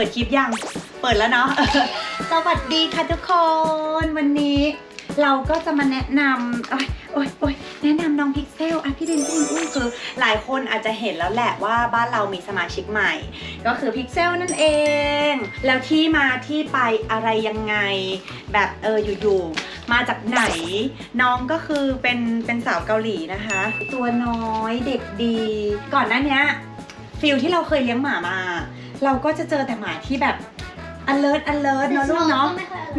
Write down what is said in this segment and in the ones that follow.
ปิดคลิปยัง เปิดแล้วเนาะ สวัสดีค่ะทุกคน วันนี้ เราก็จะมาแนะนำโอ้ยโอ้ยโอ้ยแนะนำน้องพิกเซลอะพี่ดินพี่ดินอุ้ยคือ หลายคนอาจจะเห็นแล้วแหละว่าบ้านเรามีสมาชิกใหม่ ก็คือพิกเซลนั่นเอง แล้วที่มาที่ไปอะไรยังไง แบบเอออยู่ๆมาจากไหน น้องก็คือเป็นเป็นสาวเกาหลีนะคะ ตัวน้อยเด็กดี ก่อนหน้าเนี้ยฟิลที่เราเคยเลี้ยงหมามา เราก็จะเจอแต่หมาที่แบบ alert alert เนอะลูกเนาะ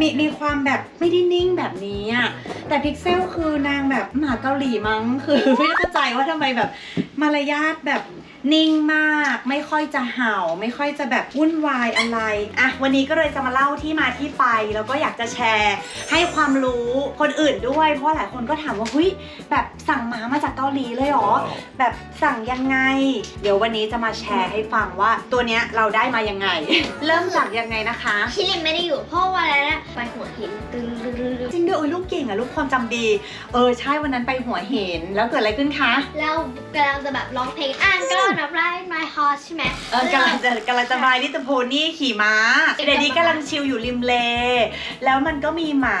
มีมีความแบบไม่ได้นิ่งแบบนี้อะแต่พิกเซลคือนางแบบหมาเกาหลีมั้งคือ ไม่เข้าใจว่าทำไมแบบมารยาทแบบ นิ่งมาก ไม่ค่อยจะเห่า ไม่ค่อยจะแบบวุ่นวายอะไรอะวันนี้ก็เลยจะมาเล่าที่มาที่ไป แล้วก็อยากจะแชร์ให้ความรู้คนอื่นด้วย เพราะหลายคนก็ถามว่าเฮ้ยแบบสั่งหมามาจากเกาหลีเลยเหรอ แบบสั่งยังไง เดี๋ยววันนี้จะมาแชร์ให้ฟังว่าตัวเนี้ยเราได้มายังไง เริ่มจากยังไงนะคะ ชิลินไม่ได้อยู่เพราะวันนั้นน่ะไปหัวหินตึ้งตึ้งตึ้งตึ้งจริงด้วยโอ้ยลูกเก่งอะลูกความจำดี เออใช่วันนั้นไปหัวเห็นแล้วเกิดอะไรขึ้นคะแล้วกำลังจะแบบร้องเพลงอ่านก็นับไล่ my horse ใช่ไหมเออกำลังจะกำลังจะมาลิตโพนี่ขี่ม้าเดดดี้กำลังชิลอยู่ริมเล แล้วมันก็มีหมา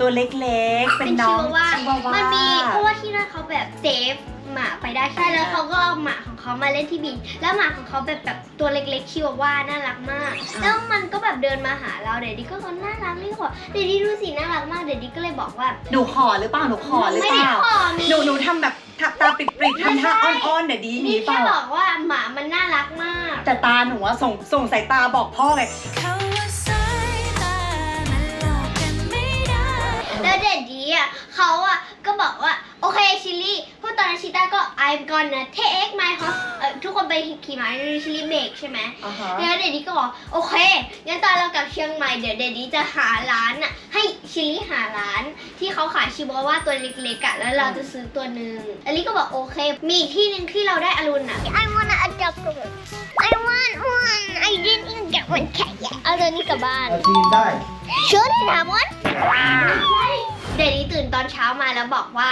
ตัวเล็กๆ เป็นน้องว่าชิวาวามันมีเพราะว่าที่นั่นเขาแบบเซฟหมาไปได้ใช่แล้วเขาก็เอาหมาของเขามาเล่นที่บินแล้วหมาของเขาแบบแบบตัวเล็กๆชิวาว่าน่ารักมาก แล้วมันก็แบบเดินมาหาเราเดดดี้ก็ก็น่ารักเลยก็บอกเดดดี้ดูสิน่ารักมากเดดดี้ก็เลยบอกว่าหนูขอหรือเปล่าหนูขอหรือไม่เปได้ล่าขอมี หนูหนูทำแบบ ทับตาปิดๆทำท่าไม่ใช่อ้อนๆเดี๋ยวดีมีมีเปแค่ล่าบอกว่าหมามันน่ารักมาก แต่ตาหนูอะส่งส่งสายตาบอกพ่อเลยเขาว่าสายตามันหลอกกันไม่ได้ แล้วเดดดี้อะเขาอะก็บอกว่า โอเคชิลลี่เพราะตอนนั้นชิต้าก็ I'm gonna take my horse เอ่อทุกคนไปขี่ม้าชิลลี่เบรกใช่ไหม อ่าฮะแล้วเดดดี้ก็บอกโอเคงั้นตอนเรากลับเชียงใหม่เดี๋ยวเดดดี้จะหาร้านอะให้ ชิลลี่หาร้าน ที่เขาขายชิวาว่าตัวเล็กๆอะแล้วเราจะซื้อตัวหนึ่งอลิก็บอกโอเค มีอีกที่หนึ่งที่เราได้อรุณอะ I wanna adopt one I want one I didn't even get one cat yet เอาตัวนี้กลับบ้าน เอาทีมได้ Should I have one เดดดี้ตื่นตอนเช้ามาแล้วบอกว่า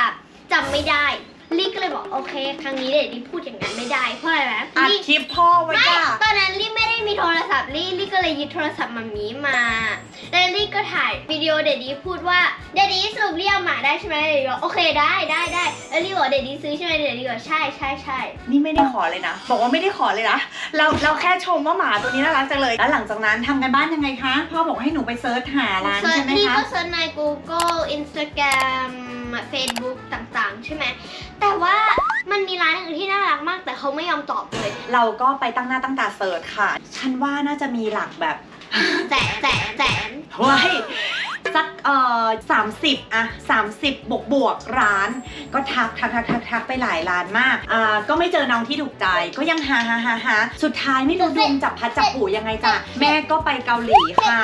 จำไม่ได้ลี่ก็เลยบอกโอเค ครั้งนี้เดดดี้พูดอย่างนั้นไม่ได้เพราะอะไรนะอัดลี่คลิปพ่อไว้ไม่จ้ะตอนนั้นลี่ไม่ได้มีโทรศัพท์ลี่ลี่ก็เลยยึดโทรศัพท์มามีมาแล้วลี่ก็ถ่ายวิดีโอเดดดี้พูดว่าเดดดี้สรุปลี่เอาหมาได้ใช่ไหมเดดดี้บอกโอเคได้ได้ได้แล้วลี่บอกเดดดี้ซื้อใช่ไหมเดดดี้บอกใช่ใช่ใช่นี่ไม่ได้ขอเลยนะ บอกว่าไม่ได้ขอเลยนะเราเราแค่ชมว่าหมาตัวนี้น่ารักจังเลยแล้วหลังจากนั้นทำกันบ้านยังไงคะพ่อบอกให้หนูไปเซิร์ชหาร้านเซิร์ใช่ชไหมลี่คะก็เซิร์ชใน Google Instagram Facebook ต่างๆ ใช่ไหมแต่ว่ามันมีร้านอื่นที่น่ารักมากแต่เขาไม่ยอมตอบเลย เราก็ไปตั้งหน้าตั้งตาเซิร์ชค่ะ ฉันว่าน่าจะมีหลักแบบแสนแสนแสนเฮ้ยสักเอ่อสามสิบอะสามสิบบวกบวกๆร้าน ก็ทักทักทักทักทักไปหลายร้านมากอ่าก็ไม่เจอน้องที่ถูกใจ ก็ยังหาหาหาหาสุดท้ายไม่รู้ดวงจับพัดจับผูยังไงจ้ะแม่ก็ไปเกาหลีค่ะ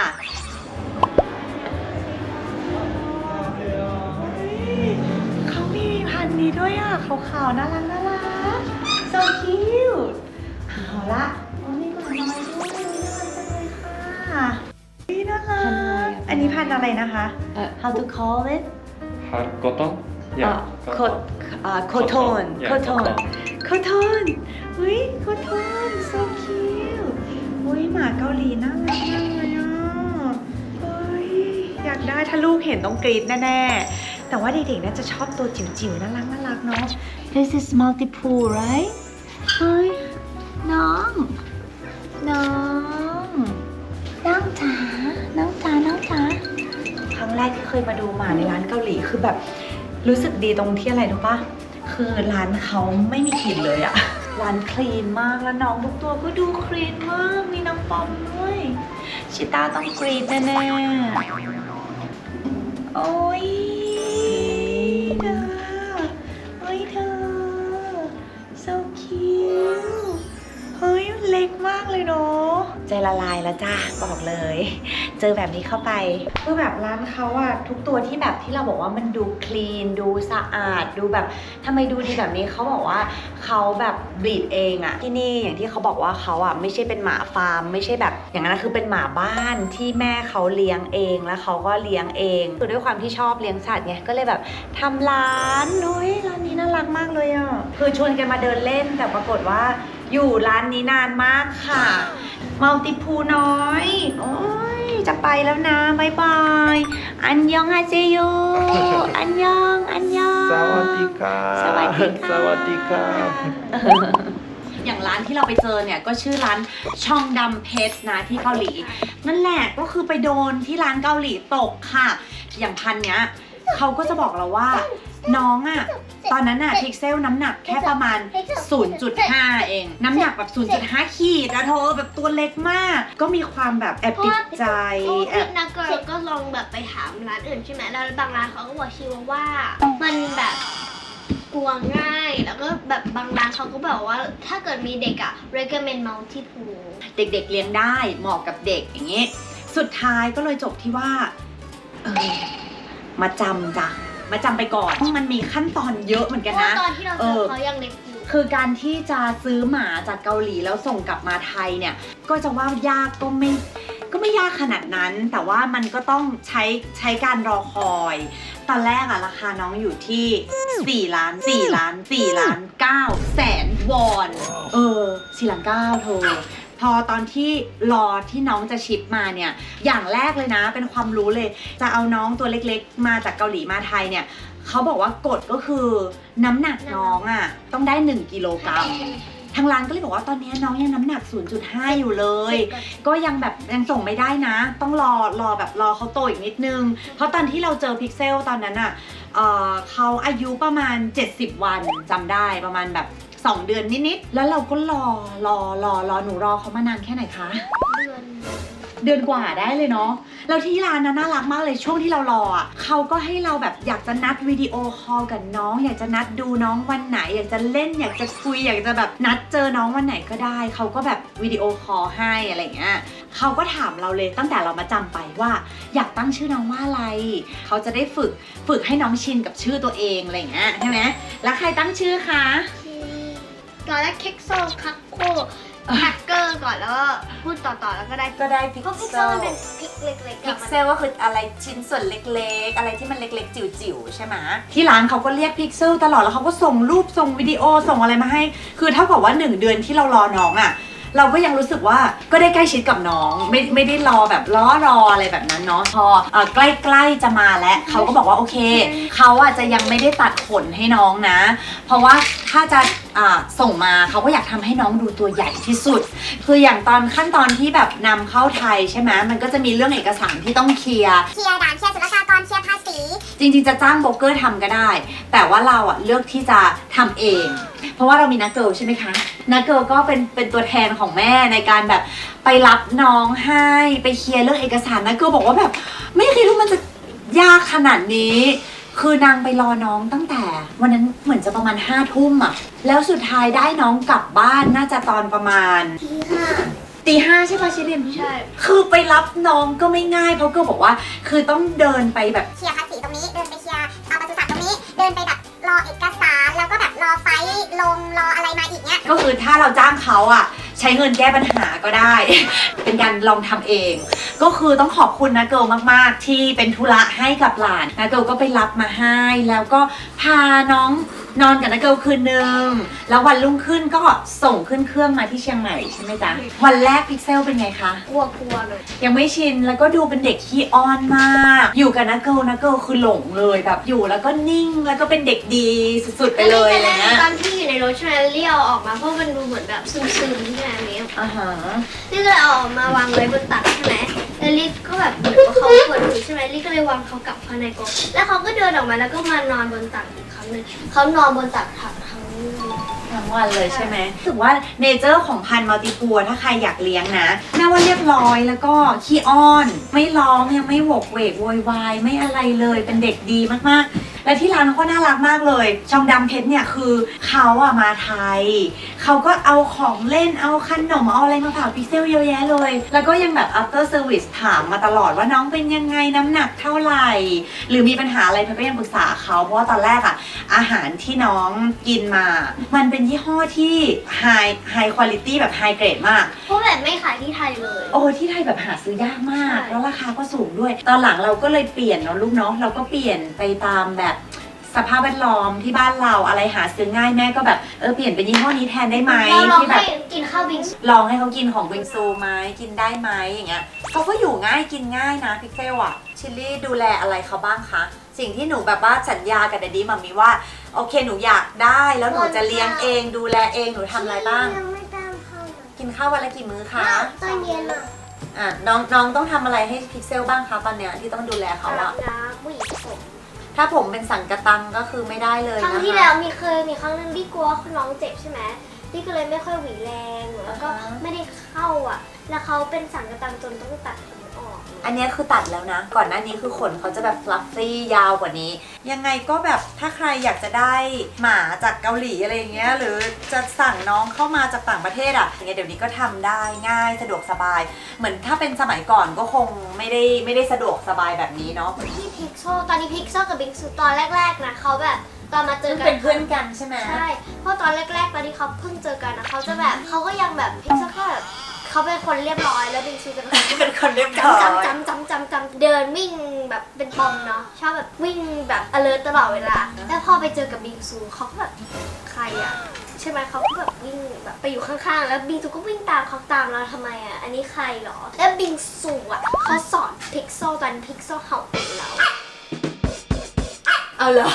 เขามีพันธุ์นี้ด้วยอะขาวๆน่ารักน่ารัก so cute เอาละ นนี้พันธุ์อะไรนะคะ how to call it Har cotton? อ่า Yeah. โค cotton. อ่าโคโทน Yeah, โคโทน cotton. โคโทนเฮ้ยโคโทน so cute เฮ้ยหมาเกาหลีน่ารักมากเลยอะเฮ้ยอยากได้ถ้าลูกเห็นต้องกรี๊ดแน่ๆ แต่ว่าเด็กๆน่าจะชอบตัวจิ๋วๆ น่ารักน่ารักเนาะ This is multiple right เฮ้ยน้อง น้อง กที่เคยมาดูหมาในร้านเกาหลีคือแบบรู้สึกดีตรงที่อะไรรู้ปะคือร้านเขาไม่มีกลิ่นเลยอะร้านคลีนมากแล้วน้องทุกตัวก็ดูคลีนมาก มีน้องปอมด้วย ชิต้าต้องกรีดแน่ๆ โอ้ยเธอโอ้ยเธอ so cute เฮ้ยเล็กมากเลยเนาะใจละลายแล้วจ้าบอกเลย เจอแบบนี้เข้าไปคือแบบร้านเขาอะทุกตัวที่แบบที่เราบอกว่ามันดูคลีน ดูสะอาด ดูแบบทำไมดูดีแบบนี้เขาบอกว่าเขาแบบบีดเองอะที่นี่อย่างที่เขาบอกว่าเขาอะไม่ใช่เป็นหมาฟาร์ม ไม่ใช่แบบ อย่างนั้นคือเป็นหมาบ้านที่แม่เขาเลี้ยงเองแล้วเขาก็เลี้ยงเองคือด้วยความที่ชอบเลี้ยงสัตว์ไงก็เลยแบบทำร้านนุ้ยร้านนี้น่ารักมากเลยอะคือชวนกันมาเดินเล่นแต่ปรากฏว่าอยู่ร้านนี้นานมากค่ะ มัลติพูน้อย โอ้ย จะไปแล้วนะบายบาย อันยองฮาเซโย อันยอง อันยอง สวัสดีครับสวัสดีค่ะ สวัสดีครับอย่างร้านที่เราไปเจอเนี่ยก็ชื่อร้านช่องดำเพชรนะที่เกาหลี นั่นแหละก็คือไปโดนที่ร้านเกาหลีตกค่ะ อย่างพันเนี้ยเขาก็จะบอกเราว่าน้องอะ ตอนนั้นอะพิกเซลน้ำหนักแค่ประมาณ 0.5 เอง น้ำหนักแบบ 0.5 ขีดนะเธอแบบตัวเล็กมาก ก็มีความแบบแอบติดใจเพราะว่าแอพี่บ นักก็ก็ลองแบบไปถามร้านอื่นใช่ไหมแล้วบางร้านเขาก็บอกชิวาว่า มันแบบกลัวง่าย แล้วก็แบบบางร้านเขาก็บอกว่า ถ้าเกิดมีเด็กอะ recommend multipool เด็กๆเลี้ยงได้เหมาะกับเด็กอย่างนี้ สุดท้ายก็เลยจบที่ว่า เออมาจำจ้ะ มาจำไปก่อนมันมีขั้นตอนเยอะเหมือนเพกันราะว่านะ ตอนที่เราเจเอออเขายังเล็กอยู่ คือการที่จะซื้อหมาจากเกาหลีแล้วส่งกลับมาไทยเนี่ย ก็จะว่ายากก็ไม่ก็ไม่ยากขนาดนั้น แต่ว่ามันก็ต้องใช้ใช้การรอคอย ตอนแรกอะราคาน้องอยู่ที่ 4 ล้าน 4 ล้าน 4 ล้าน 9 แสนวอน เออ 4 ล้าน 9 เธอ พอตอนที่รอที่น้องจะชิปมาเนี่ยอย่างแรกเลยนะ เป็นความรู้เลย จะเอาน้องตัวเล็กๆ มาจากเกาหลีมาไทยเนี่ยเขาบอกว่ากฎก็คือน้ำหนักน้องอะต้องได้ 1กิโลกรัมทางร้านก็เลยบอกว่าตอนนี้น้องยังน้ำหนัก 0.5 อยู่เลย ก็ยังแบบยังส่งไม่ได้นะ ต้องรอรอแบบรอเขาโตอีกนิดนึง เพราะตอนที่เราเจอพิกเซลตอนนั้นอะเอ่อเขาอายุประมาณ 70 วันจำได้ประมาณแบบ 2 เดือนนิดๆแล้วเราก็รอรอรอรอหนูรอเขามานานแค่ไหนคะ เดือนเดือนกว่าได้เลยเนาะ แล้วที่ร้านนะน่ารักมากเลยช่วงที่เรารออะเขาก็ให้เราแบบอยากจะนัดวิดีโอคอลกับน้อง อยากจะนัดดูน้องวันไหน อยากจะเล่น อยากจะคุย อยากจะแบบนัดเจอน้องวันไหนก็ได้ เขาก็แบบวิดีโอคอลให้อะไรอย่างเงี้ยเขาก็ถามเราเลยตั้งแต่เรามาจำไปว่า อยากตั้งชื่อน้องว่าอะไร เขาจะได้ฝึกฝึกให้น้องชินกับชื่อตัวเองอะไรอย่างเงี้ยใช่ไหมแล้วใครตั้งชื่อคะ ตอนแรกเค็กโซคักโคแฮกเกอร์ก่อนแล้วก็พูดต่อๆแล้วก็ได้ก็ได้พิกเพราะพิกเซเซลลมันเป็นพิกเล็กๆพิอะกมันเซลก็คืออะไรชิ้นส่วนเล็กๆ อะไรที่มันเล็กๆ จิ๋วๆ ใช่ไหมที่ร้านเขาก็เรียกพิกเซลตลอดแล้วเขาก็ส่งรูปส่งวิดีโอส่งอะไรมาให้ คือเท่ากับว่า 1 เดือนที่เรารอน้องอะ่ะ เราก็ยังรู้สึกว่าก็ได้ใกล้ชิดกับน้อง ไม่ไม่ได้รอแบบล้อรออะไรแบบนั้นเนาะพอเอ่อใกล้ๆจะมาแล้วเขาก็บอกว่าโอเคเขาอะจะยังไม่ได้ตัดขนให้น้องนะ เพราะว่าถ้าจะอ่าส่งมาเขาก็อยากทำให้น้องดูตัวใหญ่ที่สุด คืออย่างตอนขั้นตอนที่แบบนำเข้าไทยใช่ไหมมันก็จะมีเรื่องเอกสารที่ต้องเคลียร์ เคลียร์ด่านเคลียร์ศุลกากรเคลียร์ภาษี จริงๆจะจ้างโบรกเกอร์ทำก็ได้ แต่ว่าเราอะเลือกที่จะทำเอง เพราะว่าเรามีนักเกิลใช่ไหมคะนักเกิลก็เป็นเป็นตัวแทนของแม่ในการแบบไปรับน้องให้ไปเคลียร์เรื่องเอกสารนักเกิลบอกว่าแบบไม่คิดว่ามันจะยากขนาดนี้ คือนางไปรอน้องตั้งแต่ วันนั้นเหมือนจะประมาณห้าทุ่มอะแล้วสุดท้ายได้น้องกลับบ้านน่าจะตอนประมาณ ทีห้าตีห้าใช่ปะชิลินใช่ คือไปรับน้องก็ไม่ง่าย เพราะเก็บอกว่า คือต้องเดินไปแบบ เคลียร์ภาษีตรงนี้ เดินไปเคลียร์เอาปศุสัตว์ตรงนี้ เดินไปแบบรอเอกสาร แล้วก็แบบรอไฟล์ลงรออะไรมาอีกเนี้ย ก็คือถ้าเราจ้างเขาอะ ใช้เงินแก้ปัญหาก็ได้ เป็นการลองทำเอง ก็คือต้องขอบคุณนะเกิลมาก ๆ ที่เป็นธุระให้กับหลานนะเกิลก็ไปรับมาให้ แล้วก็พาน้อง นอนกับนะเกิลคืนนึง แล้ววันรุ่งขึ้นก็ส่งขึ้นเครื่องมาที่เชียงใหม่ใช่ไหมจ๊ะ วันแรกพิกเซลเป็นไงคะ กลัวกลัวๆเลย ยังไม่ชินแล้วก็ดูเป็นเด็กขี้อ้อนมาก อยู่กับนักเกิลนักเกิลคือหลงเลยแบบอยู่แล้วก็นิ่งแล้วก็เป็นเด็กดีสุดๆไปเลยอะไรเงี้ยตอนที่อยู่ในรถใช่ไหมเลี้ยวออกมาเพราะมันดูเหมือนแบบซึมๆใช่ไหมเมฟอ่าฮะนี่ก็เลยเอาออกมาวางไว้บนตักใช่ไหมแล้วลิซก็แบบเหมือนว่าเขาปวดหัวใช่ไหมลิซก็เลยวางเขากลับเข้าในกรงแล้วเขาก็เดินออกมาแล้วก็มานอนบนตักอีก เลยเขานอนบนตักทั้งทั้งทั้งวันเลยใช่ไหมรู้สึกว่าเนเจอร์ของพันธุ์มัลติพัวถ้าใครอยากเลี้ยงนะแม่ว่าเรียบร้อยแล้วก็ขี้อ้อน ไม่ร้องยังไม่โหวกเวกโวยวายไม่อะไรเลยเป็นเด็กดีมากๆ และที่ร้านเขาก็น่ารักมากเลยชองดำเพชรเนี่ยคือเขาอะมาไทย เขาก็เอาของเล่นเอาขนมเอาอะไรมาฝากพิกเซลเยอะแยะเลย แล้วก็ยังแบบ after service ถามมาตลอดว่าน้องเป็นยังไงน้ำหนักเท่าไหร่ หรือมีปัญหาอะไรเธอก็ยังปรึกษาเขาเพราะว่าตอนแรกอะอาหารที่น้องกินมา มันเป็นยี่ห้อที่ high high quality แบบ high grade มาก เพราะแบบไม่ขายที่ไทยเลย โอ้ที่ไทยแบบหาซื้อยากมาก ใช่ แล้วราคาก็สูงด้วย ตอนหลังเราก็เลยเปลี่ยนเนาะลูกเนาะเราก็เปลี่ยนไปตามแบบ สภาพแวดล้อมที่บ้านเราอะไรหาซื้อง่ายแม่ก็แบบเออเปลี่ยนเป็นยี่ห้อนี้แทนได้ไหมเราลองที่แบให้บกินข้าวบิงซูลองให้เขากินของวิงซูไหมกินได้ไหมอย่างเงี้ยเขาก็อยู่ง่ายกินง่ายนะพิกเซลอะชิลลี่ดูแลอะไรเขาบ้างคะสิ่งที่หนูแบบว่าสัญญากับเดดดี้มัมมี่ว่าโอเคหนูอยากได้แล้วหนูจะเลี้ยงเองดูแลเองหนูทำอะไรบ้าง ยังไม่ตามเขาเลยกินข้าววันละกี่มื้อคะตอนเย็นอะอะน้องน้องต้องทำอะไรให้พิกเซลบ้างคะตอนเนี้ยที่ต้องดูแลเขาอาอะบน้ำผู้หญิงผม ถ้าผมเป็นสังกะตังก็คือไม่ได้เลยครั้งนะคะที่แล้วมีเคยมีครั้งหนึงที่กลัวน้องเจ็บใช่ไหมพี่ก็เลยไม่ค่อยหวีแรงแล้วก็อ่าฮะไม่ได้เข้าอะ แล้วเขาเป็นสังกะตังจนต้องตัดผม ออกอันเนี้ยคือตัดแล้วนะ ก่อนหน้านี้คือขนเขาจะแบบฟลัฟฟี่ยาวกว่านี้ ยังไงก็แบบถ้าใครอยากจะได้หมาจากเกาหลีอะไรอย่างเงี้ย หรือจะสั่งน้องเข้ามาจากต่างประเทศอะอย่างเงี้ยเดี๋ยวนี้ก็ทำได้ง่ายสะดวกสบาย เหมือนถ้าเป็นสมัยก่อนก็คงไม่ได้ไม่ได้สะดวกสบายแบบนี้เนาะที่พิกโซตอนนี้พิกโซกับบิงซูตอนแรกๆนะเขาแบบตอนมาเจอกัเป็นเพื่อนกันใช่ไหม ใช่ เพราะตอนแรกๆ ตอนที่เขาเพิ่งเจอกันนะเขาจะแบบเขาก็ยังแบบพิกโซก็แบบ เขาเป็นคนเรียบร้อยแล้วบิงซูจะเป็นคนที่เป็นคนเรียบร้อยจำจำจำจำจำเดินวิ่งแบบเป็นปอมเนาะชอบแบบวิ่งแบบ alert ตลอดเวลา แล้วพอไปเจอกับบิงซูเขาก็แบบใครอะใช่ไหมเขาก็แบบวิ่งแบบไปอยู่ข้างๆ แล้วบิงซูก็วิ่งตามเขาตามเราทำไมอะอันนี้ใครเหรอ แล้วบิงซูอะเขาสอนพิกโซตอนพิกโซเห่าเป็นเราเอาเหรอ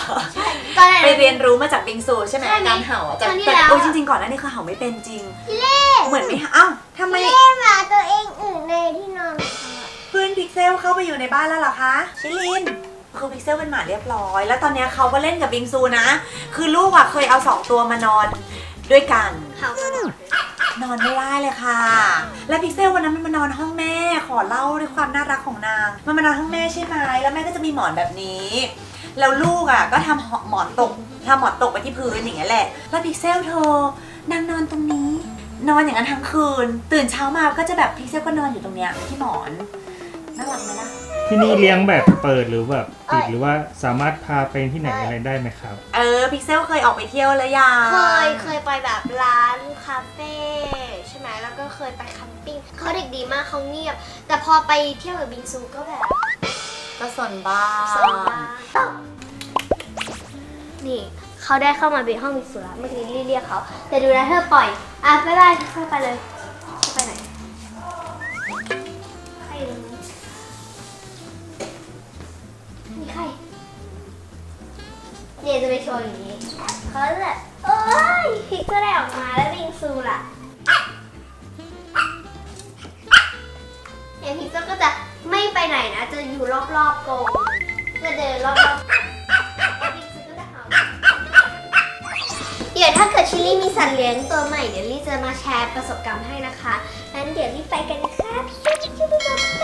ตอนไหนไปเรียนรู้มาจากบิงซูใช่ไหมใช่ไหมการเห่าอะจากครั้งที่แต่แล้ว โอ้ยจริงๆก่อนหน้านี้คือเห่าไม่เป็นจริง เหมือนไม่เอ้าทำไมเล่นหมาตัวเองอื่นในที่นอนของเขาอะเพื่อนพิกเซลเข้าไปอยู่ในบ้านแล้วเหรอคะชิลินคือพิกเซลเป็นหมาเรียบร้อย แล้วตอนเนี้ยเขาก็เล่นกับบิงซูนะ คือลูกอะเคยเอาสองตัวมานอนด้วยกันเห่าตลอดเลยนอนไม่ได้เลยค่ะ และพิกเซลวันนั้นมันมานอนห้องแม่ ขอเล่าด้วยความน่ารักของนาง มันมานอนห้องแม่ใช่ไหมแล้วแม่ก็จะมีหมอนแบบนี้ แล้วลูกอะก็ทำหมอนตกทำหมอนตกไปที่พื้นอย่างเงี้ยแหละ แล้วพิกเซลเธอนางนอนตรงนี้ นอนอย่างนั้นทั้งคืน ตื่นเช้ามาก็จะแบบพิกเซลก็นอนอยู่ตรงเนี้ยที่หมอนน่ารักไหมล่ะที่นี่เลี้ยงแบบเปิดหรือแบบปิดหรือว่าสามารถพาไปที่ไหนอะไรได้ไหมครับ เออพิกเซลเคยออกไปเที่ยวแล้วยังเคยเคยไปแบบร้านคาเฟ่ใช่ไหมแล้วก็เคยไปแคมปิ้งเขาเด็กดีมากเขาเงียบ แต่พอไปเที่ยวกับบิงซูก็แบบก็สนบ้าสนบ้างนี่ เขาได้เข้ามาในห้องบิงซูแล้วเมื่อกี้เรียกเขา แต่ดูนะเธอปล่อย อะไม่ได้เข้าไปเลยเข้าไปไหนใครอยู่นี้มีใครเดี๋ยวจะไปโชว์อย่างนี้เขาจะแบบโอ้ยพิกก็ได้ออกมาแล้วบิงซูล่ะเดี๋ยพิกก็จะไม่ไปไหนนะ จะอยู่รอบๆกรงจะเดินรอบๆ เดี๋ยวถ้าเกิดชิลลี่มีสัตว์เลี้ยงตัวใหม่เดี๋ยวลี่จะมาแชร์ประสบการณ์ให้นะคะ งั้นเดี๋ยวรีบไปกันนะคะพี่ชิลลี่ไป